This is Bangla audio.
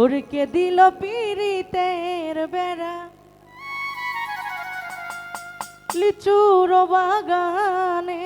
ওরকে দিল পিরিতের বেড়া। লিচুর বাগানে